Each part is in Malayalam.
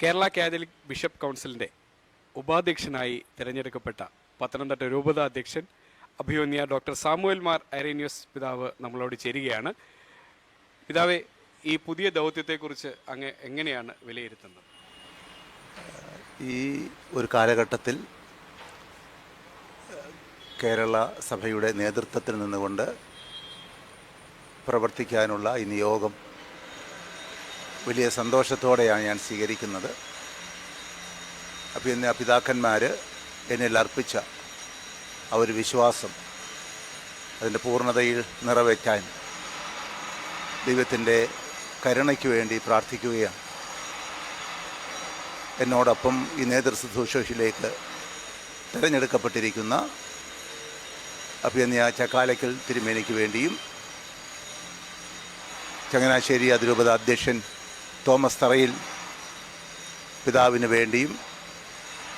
കേരള കാതലിക് ബിഷപ്പ് കൗൺസിലിന്റെ ഉപാധ്യക്ഷനായി തിരഞ്ഞെടുക്കപ്പെട്ട പത്തനംതിട്ട രൂപത അധ്യക്ഷൻ അഭിമന്യ ഡോക്ടർ സാമുവൽ മാർ ഐറേനിയസ് പിതാവ് നമ്മളോട് ചേരുകയാണ്. പിതാവെ ഈ പുതിയ ദൗത്യത്തെക്കുറിച്ച് അങ്ങ് എങ്ങനെയാണ് വിലയിരുത്തുന്നത്? ഈ ഒരു കാലഘട്ടത്തിൽ കേരള സഭയുടെ നേതൃത്വത്തിൽ നിന്നുകൊണ്ട് പ്രവർത്തിക്കാനുള്ള ഈ നിയോഗം വലിയ സന്തോഷത്തോടെയാണ് ഞാൻ സ്വീകരിക്കുന്നത്. അപ്പോൾ എന്നെ പിതാക്കന്മാർ എന്നിൽ അർപ്പിച്ച ആ ഒരു വിശ്വാസം അതിന്റെ പൂർണതയിൽ നിറവേറ്റാൻ ദൈവത്തിന്റെ കരുണയ്ക്ക് വേണ്ടി പ്രാർത്ഥിക്കുകയാണ്. എന്നോടൊപ്പം ഈ നേതൃശുശ്രൂഷയിലേക്ക് തിരഞ്ഞെടുക്കപ്പെട്ടിരിക്കുന്ന അഭിയന്യ ചക്കാലയ്ക്കൽ തിരുമേനിക്ക് വേണ്ടിയും ചങ്ങനാശ്ശേരി അതിരൂപത അധ്യക്ഷൻ തോമസ് തറയിൽ പിതാവിന് വേണ്ടിയും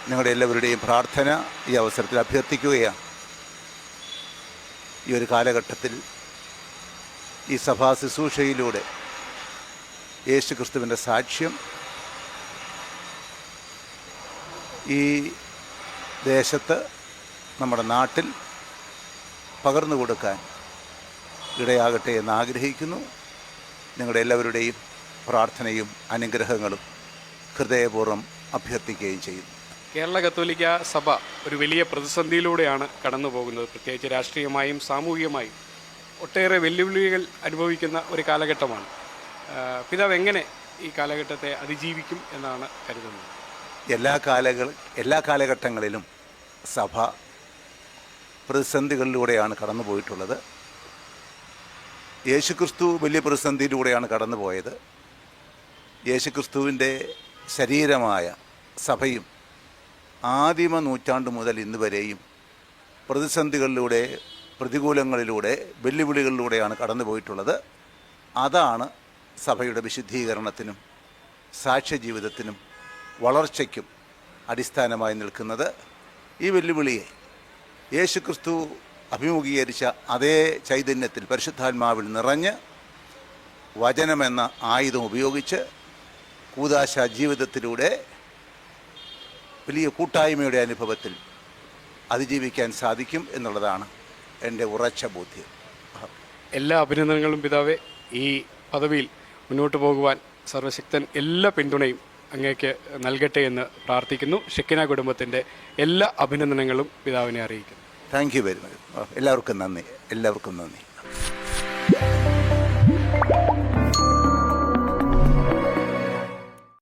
നിങ്ങളുടെ എല്ലാവരുടെയും പ്രാർത്ഥന ഈ അവസരത്തിൽ അഭ്യർത്ഥിക്കുകയാണ്. ഈ ഒരു കാലഘട്ടത്തിൽ ഈ സഭാ ശുശ്രൂഷയിലൂടെ യേശു ക്രിസ്തുവിന്റെ സാക്ഷ്യം ഈ ദേശത്ത് നമ്മുടെ നാട്ടിൽ പകർന്നു കൊടുക്കാൻ ഇടയാകട്ടെ എന്ന് ആഗ്രഹിക്കുന്നു. നിങ്ങളുടെ എല്ലാവരുടെയും പ്രാർത്ഥനയും അനുഗ്രഹങ്ങളും ഹൃദയപൂർവം അഭ്യർത്ഥിക്കുകയും ചെയ്യുന്നു. കേരള കത്തോലിക്ക സഭ ഒരു വലിയ പ്രതിസന്ധിയിലൂടെയാണ് കടന്നു പോകുന്നത് പ്രത്യേകിച്ച് രാഷ്ട്രീയമായും സാമൂഹികമായും ഒട്ടേറെ വെല്ലുവിളികൾ അനുഭവിക്കുന്ന ഒരു കാലഘട്ടമാണ്. പിതാവ് എങ്ങനെ ഈ കാലഘട്ടത്തെ അതിജീവിക്കും എന്നാണ് കരുതുന്നത്? എല്ലാ കാലകൾ എല്ലാ കാലഘട്ടങ്ങളിലും സഭ പ്രതിസന്ധികളിലൂടെയാണ് കടന്നു പോയിട്ടുള്ളത് യേശുക്രിസ്തു വലിയ പ്രതിസന്ധിയിലൂടെയാണ് കടന്നുപോയത്. യേശുക്രിസ്തുവിന്റെ ശരീരമായ സഭയും ആദിമ നൂറ്റാണ്ട് മുതൽ ഇന്ന് വരെയും പ്രതിസന്ധികളിലൂടെ പ്രതികൂലങ്ങളിലൂടെ വെല്ലുവിളികളിലൂടെയാണ് കടന്നു പോയിട്ടുള്ളത്. അതാണ് സഭയുടെ വിശുദ്ധീകരണത്തിനും സാക്ഷ്യജീവിതത്തിനും വളർച്ചയ്ക്കും അടിസ്ഥാനമായി നിൽക്കുന്നത്. ഈ വെല്ലുവിളിയെ യേശുക്രിസ്തു അഭിമുഖീകരിച്ച അതേ ചൈതന്യത്തിൽ പരിശുദ്ധാത്മാവിൽ നിറഞ്ഞ് വചനമെന്ന ആയുധം ഉപയോഗിച്ച് കൂതാശ ജീവിതത്തിലൂടെ വലിയ കൂട്ടായ്മയുടെ അനുഭവത്തിൽ അതിജീവിക്കാൻ സാധിക്കും എന്നുള്ളതാണ് എന്റെ ഉറച്ച ബോധ്യം. എല്ലാ അഭിനന്ദനങ്ങളും പിതാവെ. ഈ പദവിയിൽ മുന്നോട്ട് പോകുവാൻ സർവശക്തൻ എല്ലാ പിന്തുണയും അങ്ങേക്ക് നൽകട്ടെ എന്ന് പ്രാർത്ഥിക്കുന്നു. ഷെക്കിന കുടുംബത്തിന്റെ എല്ലാ അഭിനന്ദനങ്ങളും പിതാവിനെ അറിയിക്കുന്നു. താങ്ക് യു വെരി മച്ച് എല്ലാവർക്കും നന്ദി. എല്ലാവർക്കും നന്ദി.